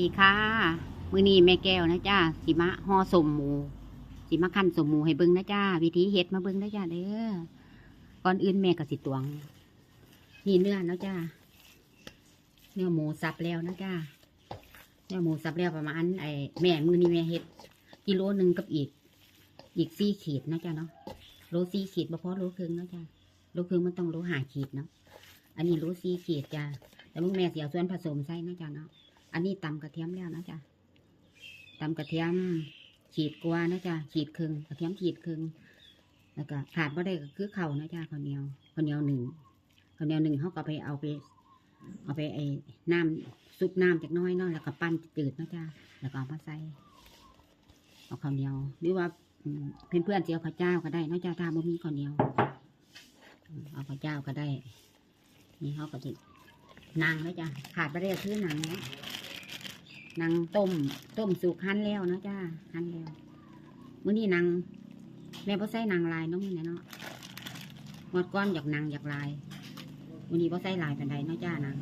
ดีค่ะ มือนี้แม่แก้วนะจ้าสิมาห่อสมหมู สิมาขั้นสมหมูให้เบิ้งนะจ้าวิธีเฮ็ดมาเบิ้งนะจ้าเด้อก่อนอื่นแม่ก็สิตวง นี่เนื้อนะจ้าเนื้อหมูสับแล้วนะจ้าเนื้อหมูสับแล้วประมาณไอ้แม่มือนี้แม่เฮ็ดกิโลหนึ่งกับอีก อีกสี่ขีดนะจ้าเนาะโลสี่ขีดบ่พอโลครึ่งนะจ้าโลครึ่งมันต้องโลหาขีดเนาะอันนี้โลสี่ขีดจ้าแต่มึงแม่เสียส่วนผสมใส่นะจ้าเนาะ อันนี้ตำกระเทียมแล้วนะจ๊ะตำกระเทียม ขีดกว่านะจ๊ะขีดครึ่งกระเทียมขีดครึ่งแล้วก็ขาดบ่ได้ก็คือเข่านะจ๊ะข้าวเหนียวข้าวเหนียวหนึ่งข้าวเหนียวหนึ่งเขาก็ไปเอาไป เอาไปไอ้น้ำซุปน้ำจากน้อยเนาะแล้วก็ปั้นจืดนะจ๊ะแล้วก็เอามาใส่เอาข้าวเหนียว หรือว่าเพื่อนเพื่อนๆจะเอาข้าวเจ้าก็ได้นะจ๊ะถ้าบ่มีข้าวเหนียวเอาข้าวเจ้าก็ได้ นี่เขาก็จะนางแล้วจ้ะขาดไปได้คือหนังเนาะ นางต้ม ต้มสุกหั่นแล้วเนาะจ้าหั่นแล้วมื้อนี้นางแม่พ่ใส่นางลายเนาะมื้อนี้เนาะงอดก้อนอยากนางอยากลายมื้อนี้พ่ใส่ลายเป็นใดเนาะจ้านาง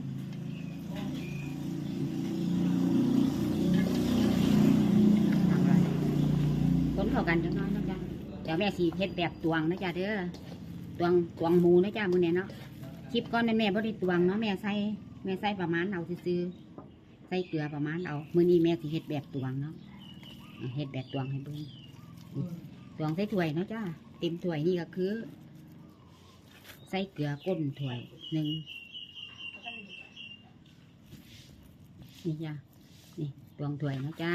นางลายคนเข้ากันจังน้อยเนาะจ้าเดี๋ยวแม่สีเฮ็ดแบบตวงนะจ้าเด้อตวงตวงหมูนะจ้ามื้อนี้เนาะคลิปก้อนนั้นแม่บ่ได้ตวงเนาะแม่ใส่แม่ใส่ประมาณเอาซื้อ ใส่เกลือประมาณเอามื้อนี้แม่สิเฮ็ดแบบตวงเนาะเฮ็ดแบบตวงให้เบิ่งตวงใส่ถ้วยเนาะจ้าเต็มถ้วยนี่ก็คือ ใส่เกลือก้นถ้วยหนึ่งนี่จ้านี่ตวงถ้วยเนาะจ้า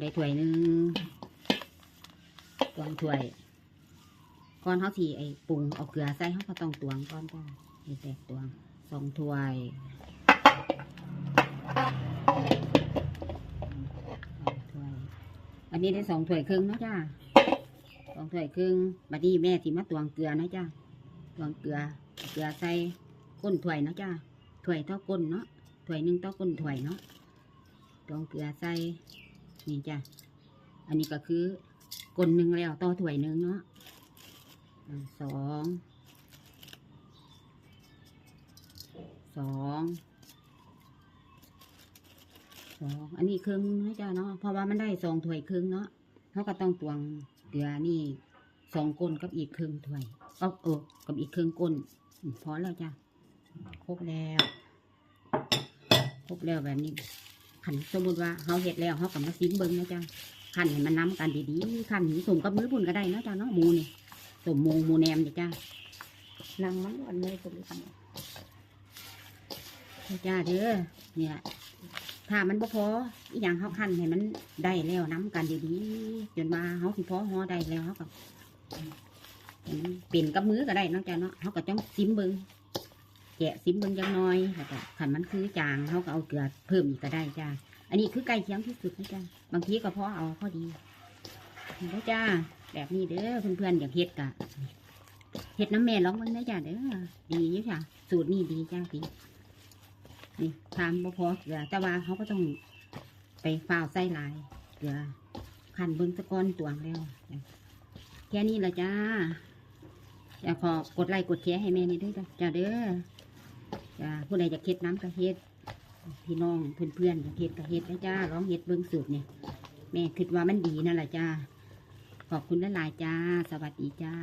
ได้ถ้วยหนึ่งตวงถ้วยก่อนเขาสีไอปรุงเอาเกลือใส่เขาก็ต้องตวงก่อนจ้าเฮ็ดแบบตวงสองถ้วย วยอันนี้ได้สองถ้วยครึ่งเนาะจ้าสองถ้วยครึ่งบัดนี้แม่ทีมาตวงเกลือนะจ้าตวงเกลือ เกลือใส่ก้นถ้วยเนาะจ้าถ้วยเท่าก้นเนาะถ้วยหนึ่งเท่าก้นถ้วยเนาะตวงเกลือใส่นี่จ้าอันนี้ก็คือก้นหนึ่งแล้วต่อถ้วยหนึ่งเนาะสองสอง สองอันนี้ครึ่งนะจ๊ะเนาะเพราะว่ามันได้สองถ้วยครึ่งเนาะเขาก็ต้องตวงเกลือนี่สองก้นกับอีกครึ่งถ้วยเออเออกับอีกครึ่งก้นอืมพอแล้วจ้ะครบแล้วครบแล้วแบบนี้ขันสมมติว่าเขาเห็ดแล้วเขากับมาซิมเบิ้งนะจ๊ะขันให้มันน้ำกันดีๆขันสมกับมือบุญก็ได้นะจ๊ะเนาะหมูนี่สมหมูหมูแนมจ้ะจ้านางมันวันเลยตัวนี้จ้าเด้อเนี่ย ถ้ามันบ่พออีหยังเขาคันให้มันได้แล้วน้ำกันดีๆจนมาเขาสิพอหอได้แล้วเขาก็ให้มันเป็นกับมือก็ได้นาะจ้าเนาะเขาก็ต้องซิมเบิงแกะซิมเบิงจังน้อยแล้วก็ขันมันคือจางเขาก็เอาเกลือเพิ่มอีกก็ได้จ้าอันนี้คือใกล้เคียงที่สุดนะจ้าบางทีก็พอเอาพอดีเด้อจ้าแบบนี้เด้อเพื่อนๆอยากเฮ็ดกะเห็ดน้ำแม่ร้องมันได้จ้ะเด้อดีอยู่จ้ะสูตรนี่ดีจ้าดี นี่ทานบ่พอเกลือแต่ว่าเขาก็ต้องไปฝ้าวไส้ลายเกลือขันเบิ้งสะก้อนตวงแล้วแค่นี้ละจ้าอยากขอกดไลค์กดแชร์ให้แม่นี่ด้วยจ้ะจ้าเด้อจ้าผู้ใดอยากเฮ็ดน้ำกระเฮ็ดพี่น้องเพื่อนๆอยากเฮ็ดกระเฮ็ดนะจ้าร้องเฮ็ดเบิ้งสูตรเนี่ยแม่คิดว่ามันดีนั่นแหละจ้าขอบคุณหลายๆจ้า สวัสดีจ้า